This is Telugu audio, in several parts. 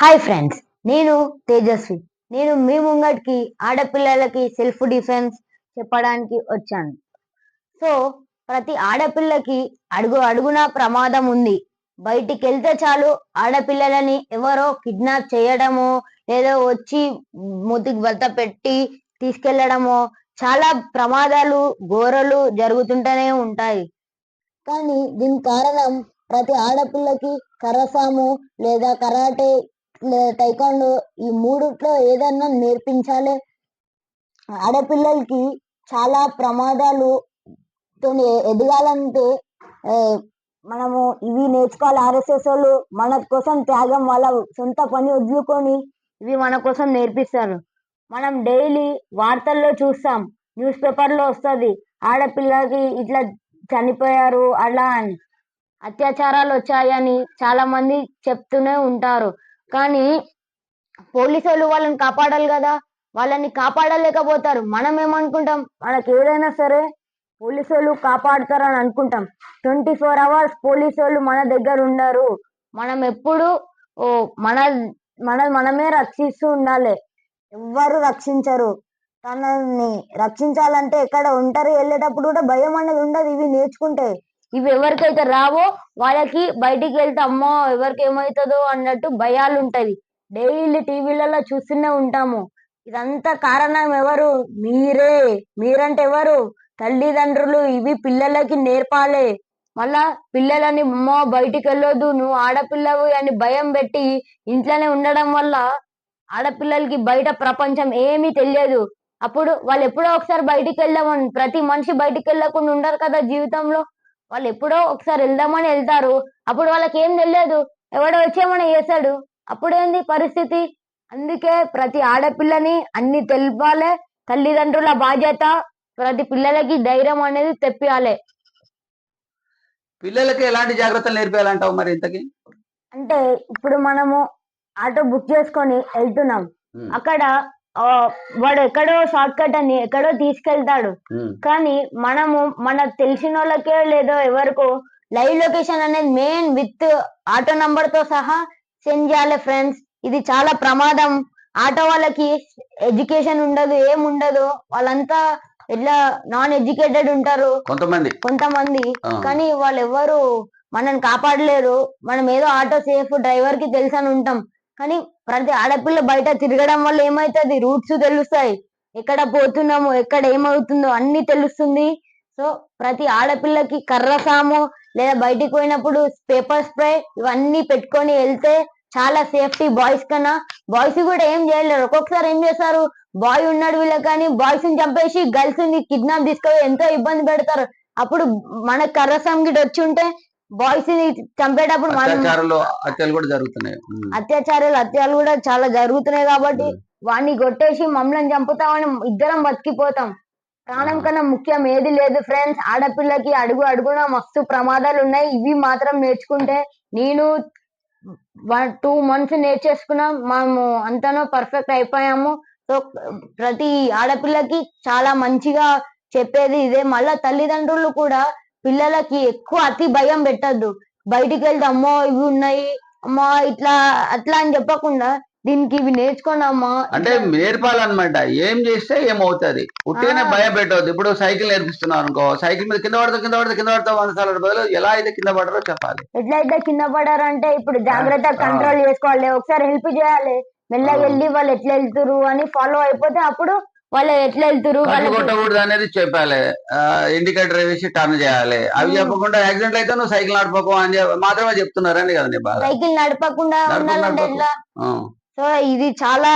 హాయ్ ఫ్రెండ్స్ నేను తేజస్వి. నేను మీ ముంగటికి ఆడపిల్లలకి సెల్ఫ్ డిఫెన్స్ చెప్పడానికి వచ్చాను. సో ప్రతి ఆడపిల్లకి అడుగు అడుగున ప్రమాదం ఉంది. బయటికి వెళ్తే చాలు ఆడపిల్లలని ఎవరో కిడ్నాప్ చేయడమో లేదో వచ్చి ముతికి బత పెట్టి తీసుకెళ్ళడము చాలా ప్రమాదాలు ఘోరలు జరుగుతుంటూనే ఉంటాయి. కానీ దీని కారణం ప్రతి ఆడపిల్లకి కరసాము లేదా కరాటే టైకాండో ఈ మూడిట్లో ఏదన్నా నేర్పించాలి. ఆడపిల్లలకి చాలా ప్రమాదాలు ఎదగాలంటే మనము ఇవి నేర్చుకోవాలి. ఆర్ఎస్ఎస్ వాళ్ళు మన కోసం త్యాగం వాళ్ళ సొంత పని వదులుకొని ఇవి మన కోసం నేర్పిస్తారు. మనం డైలీ వార్తల్లో చూస్తాం న్యూస్ పేపర్లో వస్తుంది ఆడపిల్లకి ఇట్లా చనిపోయారు అలా అని. అత్యాచారాలు వచ్చాయని చాలామంది చెప్తూనే ఉంటారు. కానీ పోలీసు వాళ్ళు వాళ్ళని కాపాడాలి కదా. వాళ్ళని కాపాడలేకపోతారు. మనం ఏమనుకుంటాం? మనకి ఏదైనా సరే పోలీసు వాళ్ళు కాపాడుతారని అనుకుంటాం. ట్వంటీ ఫోర్ అవర్స్ పోలీసు వాళ్ళు మన దగ్గర ఉండరు మనం ఎప్పుడు ఓ మన మన మనమే రక్షిస్తూ ఉండాలి. ఎవ్వరు రక్షించరు. తనని రక్షించాలంటే ఎక్కడ ఒంటరి వెళ్ళేటప్పుడు కూడా భయం అనేది ఉండదు. ఇవి నేర్చుకుంటే ఇవి ఎవరికైతే రావో వాళ్ళకి బయటికి వెళ్తే అమ్మో ఎవరికి ఏమవుతుందో అన్నట్టు భయాలు ఉంటది డైలీ టీవీలలో చూస్తూనే ఉంటాము. ఇదంతా కారణం ఎవరు? మీరే. మీరంటే ఎవరు? తల్లిదండ్రులు ఇవి పిల్లలకి నేర్పాలి. మళ్ళా పిల్లలని అమ్మో బయటికి వెళ్ళొద్దు నువ్వు ఆడపిల్లవు అని భయం పెట్టి ఇంట్లోనే ఉండడం వల్ల ఆడపిల్లలకి బయట ప్రపంచం ఏమీ తెలియదు. అప్పుడు వాళ్ళు ఎప్పుడో ఒకసారి బయటికి వెళ్దామని ప్రతి మనిషి బయటికి వెళ్ళకుండా ఉండరు కదా జీవితంలో. వాళ్ళు ఎప్పుడో ఒకసారి వెళ్దామని వెళ్తారు. అప్పుడు వాళ్ళకి ఏం తెలియదు. ఎవడో వచ్చేమని చేస్తాడు అప్పుడేంది పరిస్థితి? అందుకే ప్రతి ఆడపిల్లని అన్ని తెలపాలి. తల్లిదండ్రుల బాధ్యత ప్రతి పిల్లలకి ధైర్యం అనేది తెప్పియాలి. పిల్లలకి ఎలాంటి జాగ్రత్తలు నేర్పించాలంటావు మరి ఇంతకి? అంటే ఇప్పుడు మనము ఆటో బుక్ చేసుకొని వెళ్తున్నాం. అక్కడ వాడు ఎక్కడో షార్ట్ కట్ అని ఎక్కడో తీసుకెళ్తాడు. కానీ మనము మనకు తెలిసిన వాళ్ళకే లేదో ఎవరికో లైవ్ లొకేషన్ అనేది మెయిన్ విత్ ఆటో నంబర్తో సహా సెండ్ చేయాలి ఫ్రెండ్స్ ఇది చాలా ప్రమాదం. ఆటో వాళ్ళకి ఎడ్యుకేషన్ ఉండదు ఏం ఉండదు. వాళ్ళంతా ఇట్లా నాన్ ఎడ్యుకేటెడ్ ఉంటారు? కొంతమంది. కొంతమంది. కానీ వాళ్ళు ఎవరు మనల్ని కాపాడలేరు. మనం ఏదో ఆటో సేఫ్ డ్రైవర్కి తెలుసు అని ఉంటాం. కానీ ప్రతి ఆడపిల్ల బయట తిరగడం వల్ల ఏమవుతుంది రూట్స్ తెలుస్తాయి. ఎక్కడ పోతున్నామో ఎక్కడ ఏమవుతుందో అన్ని తెలుస్తుంది. సో ప్రతి ఆడపిల్లకి కర్ర సాము లేదా బయటికి పోయినప్పుడు పేపర్ స్ప్రే ఇవన్నీ పెట్టుకొని వెళ్తే చాలా సేఫ్టీ బాయ్స్ కన్నా. బాయ్స్ కూడా ఏం చేయలేరు. ఒక్కొక్కసారి ఏం చేస్తారు? బాయ్ ఉన్నాడు వీళ్ళకి కానీ బాయ్స్ని చంపేసి గర్ల్స్ని కిడ్నాప్ తీసుకొని ఎంతో ఇబ్బంది పెడతారు. అప్పుడు మన కర్రసాం గిట్ వచ్చి ఉంటే బాయ్స్ని చంపేటప్పుడు అత్యాచారాలు హత్యలు కూడా జరుగుతున్నాయి. అత్యాచారాలు హత్యలు కూడా చాలా జరుగుతున్నాయి కాబట్టి. వాడిని కొట్టేసి మమ్మల్ని చంపుతామని ఇద్దరం బతికిపోతాం. ప్రాణం కన్నా ముఖ్యం ఏది లేదు ఫ్రెండ్స్ ఆడపిల్లకి అడుగు అడుగున మస్తు ప్రమాదాలు ఉన్నాయి. ఇవి మాత్రం నేర్చుకుంటే నేను వన్ టూ మంత్స్ నేర్చేసుకున్నాం. మేము అంతనో పర్ఫెక్ట్ అయిపోయాము. సో ప్రతి ఆడపిల్లకి చాలా మంచిగా చెప్పేది ఇదే. మళ్ళా తల్లిదండ్రులు కూడా పిల్లలకి ఎక్కువ అతి భయం పెట్టద్దు. బయటికి వెళ్తే అమ్మో ఇవి ఉన్నాయి. అమ్మా ఇట్లా అట్లా అని చెప్పకుండా దీనికి ఇవి నేర్చుకోండి అమ్మా అంటే నేర్పాలన్నమాట. ఏం చేస్తే ఏమవుతుంది? ఉట్టిగానే. భయం పెట్టవద్దు ఇప్పుడు సైకిల్ నేర్పిస్తున్నావు అనుకో సైకిల్ మీద కింద పడతావు కింద పడతావు కింద పడతావు వంద బదులు ఎలా అయితే కింద పడరో చెప్పాలి. ఎట్లయితే కింద పడారంటే ఇప్పుడు జాగ్రత్త. కంట్రోల్ చేసుకోవాలి. ఒకసారి హెల్ప్ చేయాలి. మెల్లగా. వెళ్ళి వాళ్ళు ఎట్లా వెళ్తురు అని ఫాలో అయిపోతే అప్పుడు వాళ్ళు ఎట్లా వెళ్తురు కళ్ళు కొట్టకూడదు అనేది చెప్పాలి. ఇండికేటర్ వేసి టర్న్ చేయాలి. అవి. చెప్పకుండా యాక్సిడెంట్ అయితే నువ్వు సైకిల్ నడపకు అని మాత్రమే చెప్తున్నారని కదా నీ బాధ. సైకిల్ నడపకుండా సో ఇది చాలా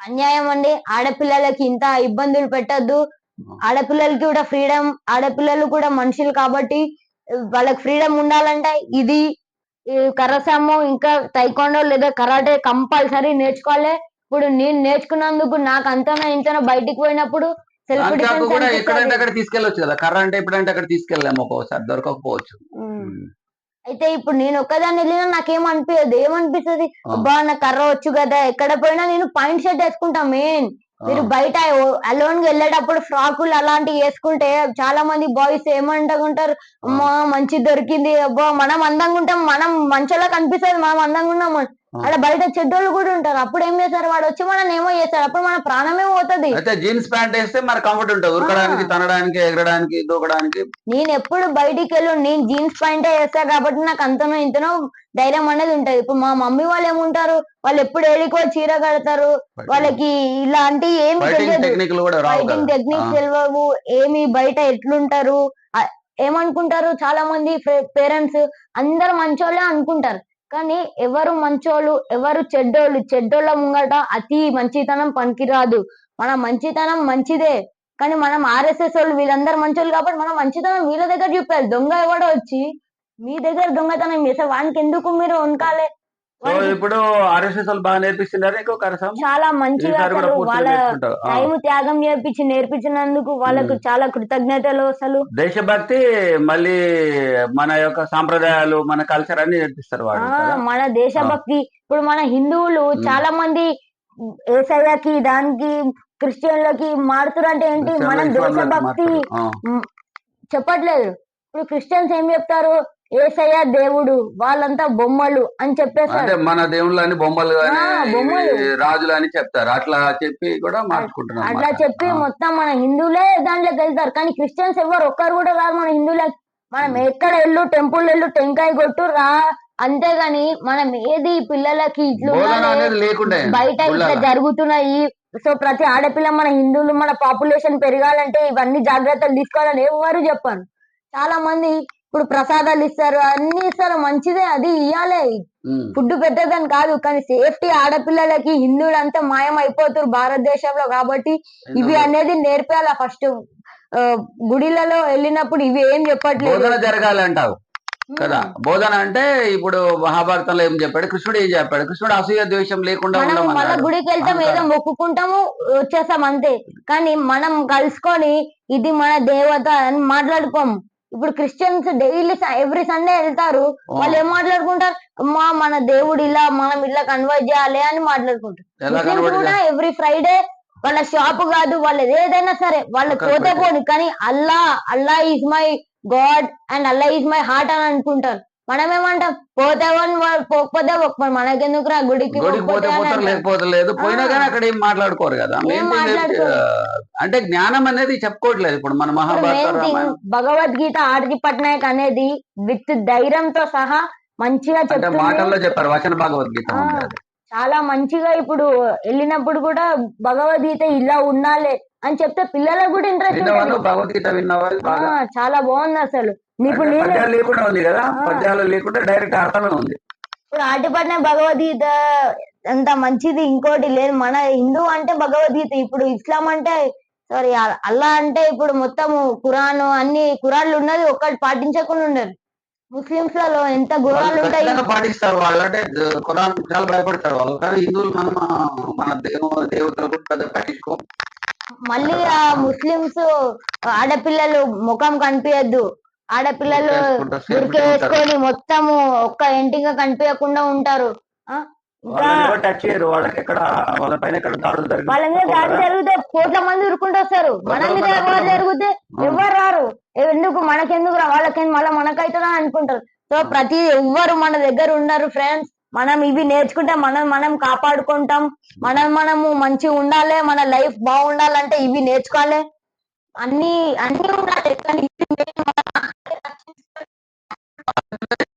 అన్యాయం అండి. ఆడపిల్లలకి ఇంత ఇబ్బందులు పెట్టద్దు. ఆడపిల్లలకి కూడా ఫ్రీడమ్ ఆడపిల్లలు కూడా మనుషులు కాబట్టి వాళ్ళకి ఫ్రీడమ్ ఉండాలంటే ఇది ఈ కర్రసాము ఇంకా తైకొండో లేదా కరాటే కంపల్సరీ నేర్చుకోవాలి. ఇప్పుడు నేను నేర్చుకున్నందుకు నాకు అంతనా ఇంతనో బయటికి పోయినప్పుడు సెల్ఫ్ ఎక్కడంటే అక్కడ తీసుకెళ్ళొచ్చు కదా. కర్ర అంటే ఎప్పుడంటే అక్కడ తీసుకెళ్ళాము ఒక్కోసారి దొరకకపోవచ్చు. అయితే ఇప్పుడు నేను ఒక్కదాన్ని వెళ్ళినా నాకేం అనిపించదు ఏమనిపిస్తుంది. అబ్బా నా కర్ర వచ్చు కదా. ఎక్కడ పోయినా నేను పాయింట్ షర్ట్ వేసుకుంటా మెయిన్. మీరు బయట అలోన్గా వెళ్ళేటప్పుడు ఫ్రాకులు అలాంటివి వేసుకుంటే చాలా మంది బాయ్స్ ఏమంటారు అమ్మా మంచి దొరికింది. అబ్బా మనం అందంగా ఉంటాం. మనం మంచిలా కనిపిస్తుంది. మనం అందంగా ఉన్నాం. అక్కడ బయట చెడ్డోళ్ళు కూడా ఉంటారు. అప్పుడు ఏం చేస్తారు వాడు వచ్చి మనం ఏమో చేస్తారు అప్పుడు మన ప్రాణమే పోతుంది. అయితే జీన్స్ ప్యాంట్ వేస్తే మరి కంఫర్ట్ ఉంటుంది. ఉరకడానికి తనడానికి ఎగరడానికి దూకడానికి. నేను ఎప్పుడు బయటికి వెళ్ళి నేను జీన్స్ ప్యాంట్ వేస్తా కాబట్టి నాకు అంతనో ఇంతనో ధైర్యం అనేది ఉంటది. ఇప్పుడు మా మమ్మీ వాళ్ళు ఏముంటారు? వాళ్ళు ఎప్పుడు ఏడికో చీర కడతారు. వాళ్ళకి ఇలాంటి ఏమి తెలియదు. Fighting techniques. తెలియవు. ఏమి బయట ఎట్లుంటారు? ఏమనుకుంటారు? చాలా మంది పేరెంట్స్ అందరు మంచోళ్ళే అనుకుంటారు. కానీ ఎవరు మంచోళ్ళు ఎవరు చెడ్డోళ్ళు చెడ్డోళ్ళ ముంగట అతి మంచితనం పనికిరాదు. మన మంచితనం మంచిదే కానీ మనం ఆర్ఎస్ఎస్ వాళ్ళు వీళ్ళందరూ మంచోళ్ళు కాబట్టి మనం మంచితనం వీళ్ళ దగ్గర చూపాలి దొంగ ఎవడో వచ్చి మీ దగ్గర దొంగతనం చేస్తే వానికి ఎందుకు మీరు వనకాలే? సో ఇప్పుడు ఆర్ఎస్ఎస్ వాళ్ళు బాగా నేర్పిస్తున్నారు చాలా మంచిగా వాళ్ళ. టైం త్యాగం చేపించి నేర్పించినందుకు వాళ్ళకు. చాలా కృతజ్ఞతలు అసలు. దేశభక్తి మళ్ళీ మన యొక్క సాంప్రదాయాలు మన కల్చర్ అన్ని నేర్పిస్తారు కదా? మన దేశభక్తి. ఇప్పుడు మన హిందువులు. చాలా మంది ఏసయ్యకి దానికి క్రిస్టియన్లకి మారుతురు అంటే ఏంటి మనం దేశభక్తి చెప్పట్లేదు. ఇప్పుడు క్రిస్టియన్స్ ఏం చెప్తారు? ఏసయ్య దేవుడు వాళ్ళంతా బొమ్మలు అని అంటే చెప్పేశారు మన దేవుళ్ళు అని బొమ్మలు. రాజులు అని చెప్తారు అట్లా చెప్పి కూడా మార్చుకుంటున్నారు అట్లా. చెప్పి. మొత్తం మన హిందువులే దాంట్లోకి వెళ్తారు కానీ క్రిస్టియన్స్ ఎవరు ఒక్కరు కూడా రాదు మన హిందువులే మనం ఎక్కడ వెళ్ళు టెంపుల్ వెళ్ళు టెంకాయ కొట్టు రా అంతేగాని మనం ఏది పిల్లలకి ఇట్లు బయట ఇట్లా. జరుగుతున్నాయి సో ప్రతి ఆడపిల్ల మన హిందువులు మన పాపులేషన్ పెరగాలంటే ఇవన్నీ జాగ్రత్తలు తీసుకోవాలని ఎవరు చెప్పారు చాలా మంది ఇప్పుడు ప్రసాదాలు ఇస్తారు అన్ని ఇస్తారు మంచిదే అది ఇయ్యాలే. ఫుడ్ పెట్టదని కాదు కానీ సేఫ్టీ ఆడపిల్లలకి హిందువులు అంతా మాయం అయిపోతారు భారతదేశంలో కాబట్టి ఇవి అనేది నేర్పాల ఫస్ట్. గుడిలలో వెళ్ళినప్పుడు ఇవి ఏం చెప్పట్లేదు. బోధన జరగాలి అంటావు కదా బోధన అంటే ఇప్పుడు మహాభారతంలో ఏం చెప్పాడు? కృష్ణుడు ఏం చెప్పాడు? కృష్ణుడు అసూయ ద్వేషం లేకుండా మనం మళ్ళీ గుడికి వెళ్తాం ఏదో? మొక్కుకుంటాము వచ్చేస్తాం అంతే. కానీ మనం కలుసుకొని ఇది మన దేవత అని మాట్లాడుకోము. ఇప్పుడు క్రిస్టియన్స్ డైలీ ఎవ్రీ సండే వెళ్తారు. వాళ్ళు ఏం మాట్లాడుకుంటారు? అమ్మా మన దేవుడు ఇలా మనం ఇలా కన్వర్ట్ చేయాలి అని మాట్లాడుకుంటారు. కూడా ఎవ్రీ ఫ్రైడే వాళ్ళ షాప్ కాదు వాళ్ళది ఏదైనా సరే వాళ్ళ పోతే. పోని కానీ Allah Allah is my God and Allah is my heart అని అనుకుంటారు. మనం ఏమంటాం పోతే పోని వాళ్ళు పోకపోతే పోకపోయి మనకెందుకు రా గుడికి గుడికి పోతే పోకపోతే అని పోతారు అంటారు. లేకపోతే లేదు. పోయినా. కానీ అక్కడ ఏం మాట్లాడుకోరు కదా. అంటే జ్ఞానం అనేది చెప్పుకోవట్లేదు ఇప్పుడు మన మహాభారత భగవద్గీత ఆర్జి పట్నాయక్ అనేది విత్ ధైర్యంతో సహా మంచిగా చెప్తుంది. మాటల్లో చెప్పారు వచన భగవద్గీత. చాలా మంచిగా ఇప్పుడు వెళ్ళినప్పుడు కూడా భగవద్గీత ఇలా ఉండాలి అని చెప్తే పిల్లలకు కూడా ఇంట్రెస్ట్ భగవద్గీత చాలా బాగుంది అసలు. పద్యాలు లేకుండా ఉంది కదా. పద్యాలు లేకుండా డైరెక్ట్ అర్థమే ఉంది. ఇప్పుడు ఆటిపట్న భగవద్గీత అంత మంచిది ఇంకోటి లేదు. మన హిందూ అంటే భగవద్గీత. ఇప్పుడు ఇస్లాం అంటే సారీ అల్లా అంటే ఇప్పుడు మొత్తము ఖురాన్ అన్ని ఖురాన్లు ఉన్నది ఒక్కటి పాటించకుండా ఉండరు ముస్లింస్లలో ఎంత గురాలు ఉంటాయి? పాటిస్తారు వాళ్ళు. అంటే కురాన్ చాలా భయపడతారు వాళ్ళు. కానీ హిందువులు మనం మన దేవ దేవతలకు పెద్ద పట్టించుకో మళ్ళీ ఆ ముస్లింస్ ఆడపిల్లలు ముఖం కనిపించద్దు ఆడపిల్లలు. వేసుకొని మొత్తము ఒక్క ఎంటిగా కనిపించకుండా ఉంటారు. ఆ? ఇంకా వాళ్ళని టచ్ చేయరు. వాళ్ళకి ఎక్కడ వాళ్ళ పైన ఎక్కడ దాడులు వాళ్ళ మీద దాడి జరిగితే కోట్ల మంది ఉరుకుంటూ వస్తారు. మన మీద ఎవరు జరిగితే ఎవరు రారు. ఎందుకు? మనకెందుకు రా? వాళ్ళకి మళ్ళీ మనకైతుందా అనుకుంటారు. సో ప్రతి ఎవ్వరు మన దగ్గర ఉన్నారు ఫ్రెండ్స్ మనం ఇవి నేర్చుకుంటే మనం మనం కాపాడుకుంటాం. మనం మనము మంచిగా ఉండాలి. మన లైఫ్ బాగుండాలంటే ఇవి నేర్చుకోవాలి. అన్ని అన్ని ఉండాలి. కానీ ఇవి main మన